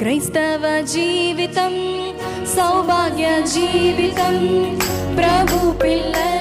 క్రైస్తవ జీవితం సౌభాగ్య జీవితం ప్రభు పిల్లలు